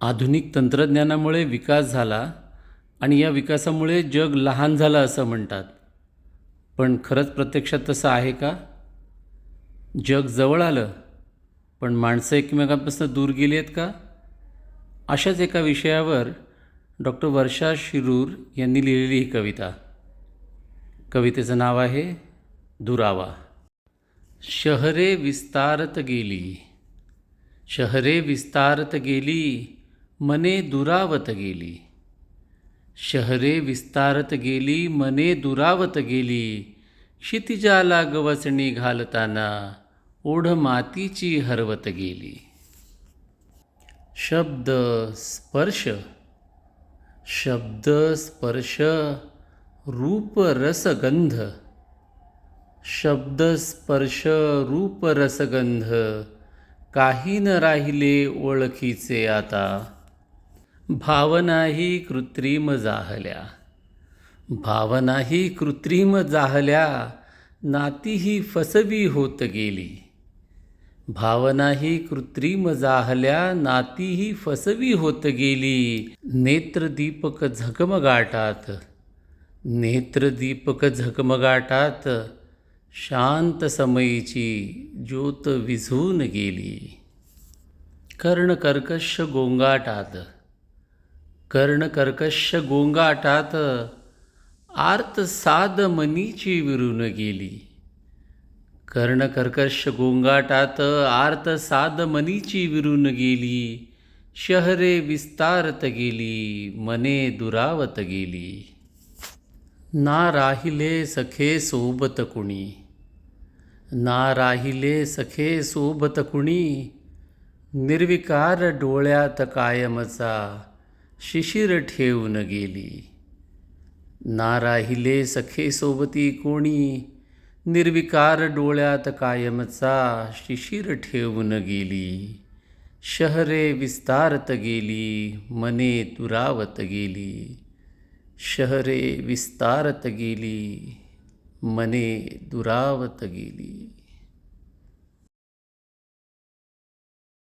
आधुनिक तंत्रज्ञानामुळे विकास झाला आणि या विकासामुळे जग लहान झालं असं म्हणतात. पण खरंच प्रत्यक्षात तसं आहे का? जग जवळ आलं पण माणसं एकमेकांपासून दूर गेली आहेत का? अशाच एका विषयावर डॉक्टर वर्षा शिरूर यांनी लिहिलेली ही कविता. कवितेचं नाव आहे दुरावा. शहरे विस्तारत गेली शहरे विस्तारत गेली मने दुरावत गेली शहरे विस्तारत गेली मने दुरावत गेली क्षितिजाला गवसणी घालताना ओढ मातीची हरवत गेली शब्द स्पर्श शब्द स्पर्श रूप रसगंध शब्द स्पर्श रूप रसगंध काही न राहिले ओळखीचे आता भावनाही कृत्रिम जाहल्या. भावनाही कृत्रिम जाहल्या नातीही फसवी होत गेली. भावनाही कृत्रिम जाहल्या नातीही फसवी होत गेली. नेत्रदीपक झगमगाटात नेत्रदीपक झगमगाटात शांत समयीची ज्योत विझून गेली. कर्णकर्कश गोंगाटात कर्णकर्कश गोंगाटात आर्त साद मनीची विरून गेली. कर्णकर्कश गोंगाटात आर्त साद मनीची विरून गेली. शहरे विस्तारत गेली मने दुरावत गेली. ना राहिले सखे सोबत कुणी. ना राहिले सखे सोबत कुणी. निर्विकार डोळ्यात कायमचा शिशिर ठेवून गेली. ना राहिले सखे सोबती कोणी? निर्विकार डोळ्यात कायमचा शिशिर ठेवून गेली. शहरे विस्तारत गेली मने दुरावत गेली. शहरे विस्तारत गेली मने दुरावत गेली.